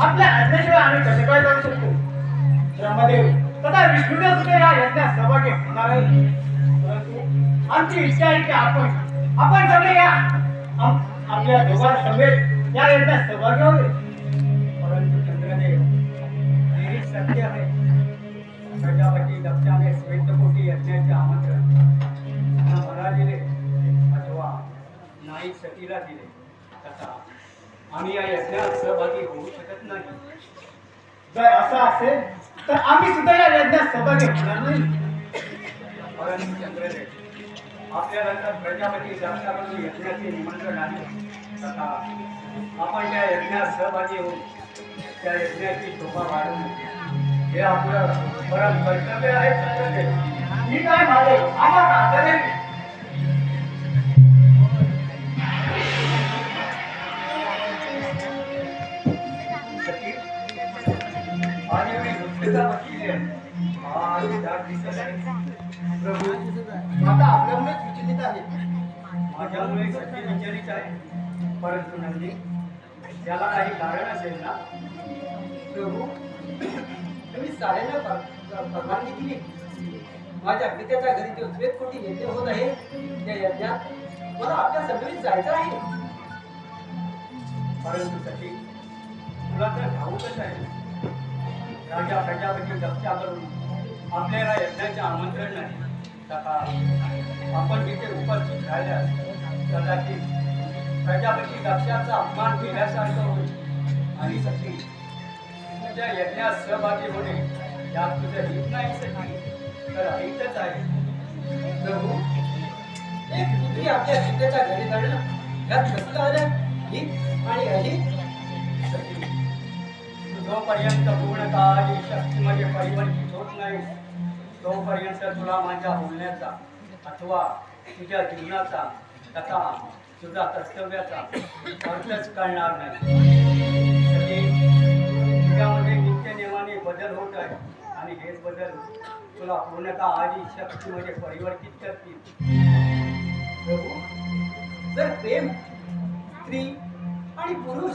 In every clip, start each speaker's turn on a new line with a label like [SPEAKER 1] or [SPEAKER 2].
[SPEAKER 1] आपल्या आज्ञेशिवाय आम्ही कसे काय जाऊ शकतो? ब्रह्मदेव तथा विष्णुदेव सुद्धा या यज्ञात सहभागी होणार आहे परंतु आमची इच्छा आहे की आपण आपण सगळे या आपल्या दोघां समेत या यज्ञात सहभागी व्हावे परंतु चंद्रदेव हे सत्य आहे. प्रजापती दक्षाने श्वेतकोटी यज्ञाचे आमंत्रण मला दिले अथवा नाही सतीला दिले. तथा आम्ही या यज्ञात सहभागी होऊ शकत नाही. जर असं असेल तर आम्ही सुद्धा या यज्ञात सहभागी होणार नाही. परंतु चंद्रदेव आपल्याला तर प्रजापती यज्ञाचे निमंत्रण आहे. तथा आपण त्या यज्ञात सहभागी होऊन त्या यज्ञाची शोभा वाढवू हे आपलं परम कर्तव्य आहे चंद्रदेव मी काय माझे आम्हाला प्रभू
[SPEAKER 2] आता आपल्यामुळेच विचलित आहे
[SPEAKER 1] माझ्यामुळे सत्य विचलित आहे परंतु नंदी त्याला काही कारण असेल ना
[SPEAKER 2] प्रभू तुम्ही साऱ्यांना पर- परवानगी दिली. माझ्या पित्याच्या घरी जो श्वेतकोटी यज्ञ होत आहे त्या यज्ञात मला आपल्या सगळीच जायचं आहे.
[SPEAKER 1] परंतु सखी तुला तर ठाऊकच आहे. राजा प्रजापती चर्चा करून आपल्याला यज्ञाचे आमंत्रण नाही. तथा आपण तिथे उपस्थित राहिल्यास कदाचित प्रजापती दक्षाचा अपमान केल्यासारखं होईल. आणि सखी तुझ्या यज्ञात सहभागी होणे यात तुझं हित नाही सखी तर हितच आहे.
[SPEAKER 2] प्रभू एक पुत्री आपल्या सीतेच्या घरी जाणं यात कसलं आलं हित आणि अहित?
[SPEAKER 1] सखी, जोपर्यंत पूर्ण काळी शक्तीमध्ये परिवर्तित होत नाही तोपर्यंत तुला माझ्या बोलण्याचा अथवा तुझ्या जीवनाचा तथा तुझा कर्तव्याचा अर्थच कळणार नाही. तुझ्यामध्ये नित्यनियमाने बदल होत आहे आणि हेच बदल तुला पूर्णतः आधी शक्तीमध्ये परिवर्तित करतील.
[SPEAKER 2] जर प्रेम स्त्री आणि पुरुष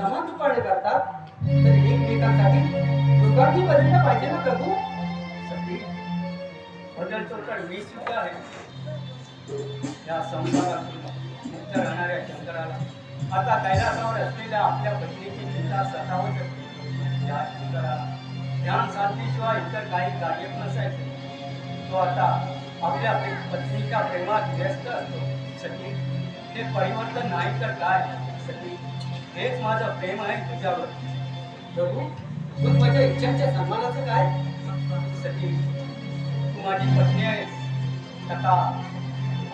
[SPEAKER 2] समान करतात तर एकमेकांसाठी दुर्गांनी बदललं पाहिजे ना प्रभू?
[SPEAKER 1] मी सुद्धा आहे. या मुक्त राहणाऱ्या शंकराला. आता कैलासावर असलेल्या आपल्या पत्नीची चिंता सतावत असते या शंकराला ध्यान इतर काही कार्य नसायचे. तो आता आपल्या पत्नीच्या प्रेमात व्यस्त असतो. सखी हे परिवर्तन नाही तर काय? सखी हेच माझं प्रेम आहे तुझ्यावर.
[SPEAKER 2] प्रभू मग माझ्या इच्छांच्या सन्मानाचं काय?
[SPEAKER 1] सखी तू माझी पत्नी आहेस. तथा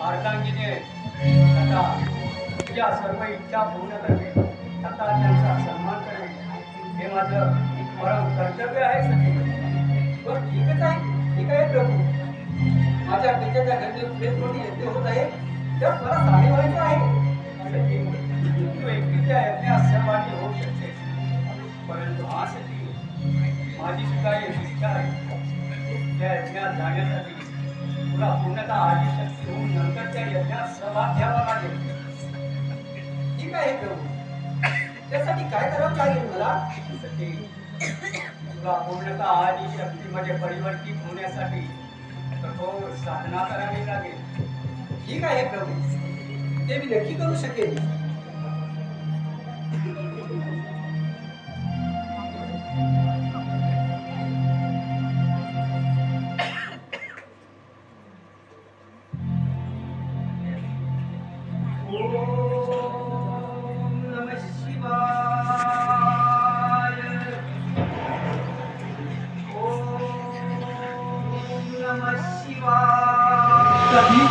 [SPEAKER 1] अर्धांगिनी आहेस. तथा तुझ्या सर्व इच्छा पूर्ण करणे तथा त्यांचा सन्मान करणे हे माझं परम कर्तव्य आहे सखी
[SPEAKER 2] बरं ठीकच आहे. ठीक आहे प्रभू. माझ्या पित्याच्या घरी जो प्रेम यज्ञ होत आहे? त्यात मला सामील व्हायचं आहे
[SPEAKER 1] तू एकटीच्या यज्ञात सहभागी होऊ शकते परंतु हा माझी सुद्धा एक इच्छा आहे त्या यज्ञात जाण्यासाठी तुला पूर्णतः आधी शक्ती होऊन नंतर त्या यज्ञात सहभाग घ्यावा लागेल
[SPEAKER 2] ठीक आहे प्रभू त्यासाठी काय करावं लागेल मला
[SPEAKER 1] सखी, तुला पूर्णतः आधी शक्तीमध्ये परिवर्तित होण्यासाठी कठोर साधना करावी लागेल
[SPEAKER 2] ठीक आहे प्रभू. ते मी नक्की करू शकेन.
[SPEAKER 3] सती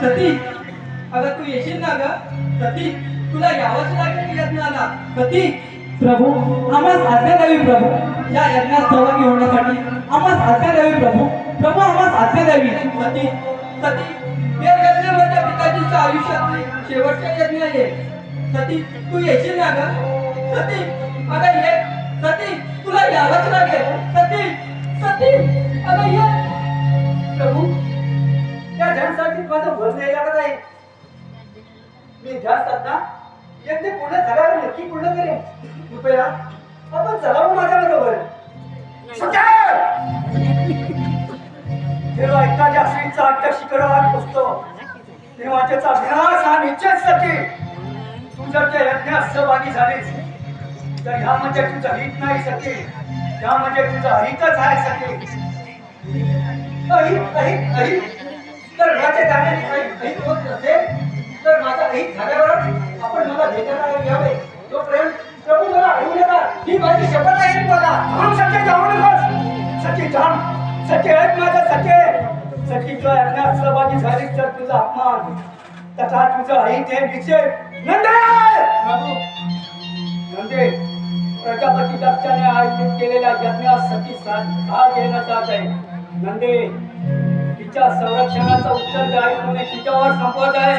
[SPEAKER 3] सती अगं तू येशील ना ग सती तुला यावंच लागेल यज्ञाला? सती प्रभू आम्हाला आज्ञा द्यावी प्रभू या यज्ञात सहभागी होण्यासाठी आम्हाला आज्ञा द्यावी प्रभू प्रभू आम्हाला आज्ञा द्यावी सती सती हे यज्ञ माझ्या पिताजीच्या आयुष्यातले शेवटचे यज्ञ आहे. सती तू येशील ना ग? सती अगं ये. सती तुला यावंच लागेल. सती सती अगं ये.
[SPEAKER 2] प्रभू त्या ध्यानसाठी माझं भर नाही लागत आहे. मी ध्यान साधना यज्ञ पूर्ण झाल्यावर नक्की पूर्ण करेन. कृपया आपण चला माझ्या बरोबर.
[SPEAKER 1] तेव्हा एखाद्या शिखरावर पोचतो तेव्हा त्याचा विनाश हा निश्चित सके तू जर त्या यज्ञात सहभागी झालीस तर म्हणजे तुझं हित नाही सके त्यामध्ये म्हणजे तुझं हितच आहे सके
[SPEAKER 2] अहित अहित अहित. तर माझ्या जाण्याने काही अहित होत नसेल तर माझा काही झाल्यावरच आपण मला भेटायला यावे तो प्रेम प्रभू मला अडवू नका ही माझी शपथ आहे मला.
[SPEAKER 1] म्हणून सत्य जाऊ नकोस सखे जाम. सखे आहेत माझ्या सखे सखी तुला यज्ञात सहभागी झाली तर तुझा अपमान. तथा तुझं आई ते विषय नंदे! नंदे! प्रजापती दक्षाने आयोजित केलेल्या यज्ञात सखी सती भाग घेण्यात जात आहे नंदे! तिच्या संरक्षणाचा उत्तरदायित्व तिच्यावर संपवत आहे!